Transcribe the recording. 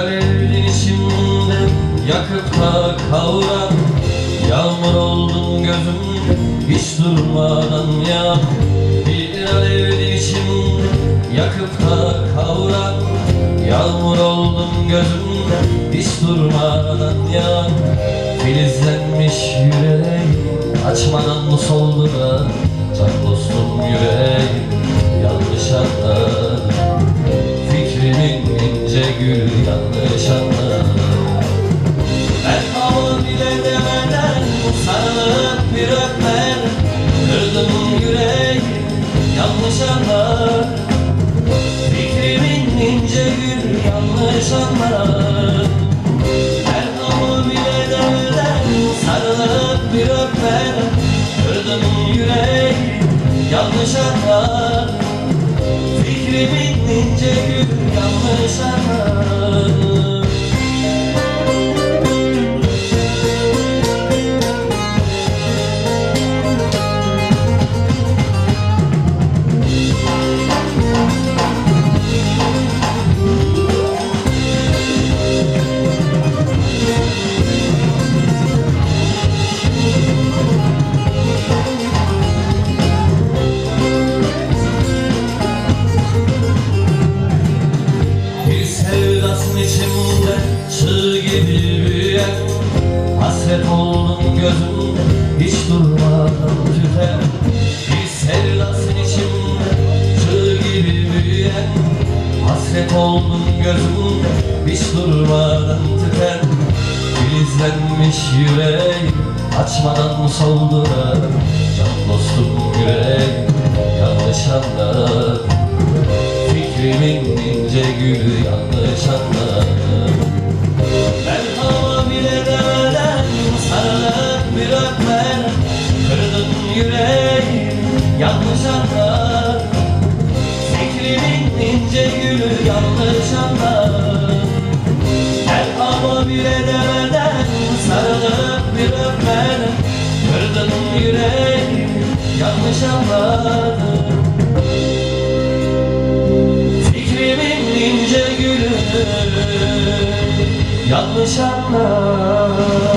alevin içimde yakıp da kavuran Yağmur oldun gözüm hiç durmadan ya Bir alevin içimde yakıp da kavuran Yağmur oldun gözüm hiç durmadan ya Filizlenmiş yüreğim açmadan mı soldu da Can dostum yüreğim Fikrimin ince gül yanlış anladım Ben ama bile sarılıp bir öpmen Kırdım yüreğim yanlış anladım Fikrimin ince gül yanlış anladım gözümde hiç durmadan tüten Bir sevdasın içimde çığ gibi büyüyen Hasret oldum gözümde hiç durmadan tüten. Filizlenmiş yüreğim açmadan mı soldu da Can dostum yüreğim yanlış anladım Fikrimin ince gülü yanlış yanlış Fikrimin ince gülü yanlış anladım Ben hava bile demeden sarılıp bir öpmen. Kırdım yüreğim yanlış anladım Fikrimin ince gülü yanlış anlar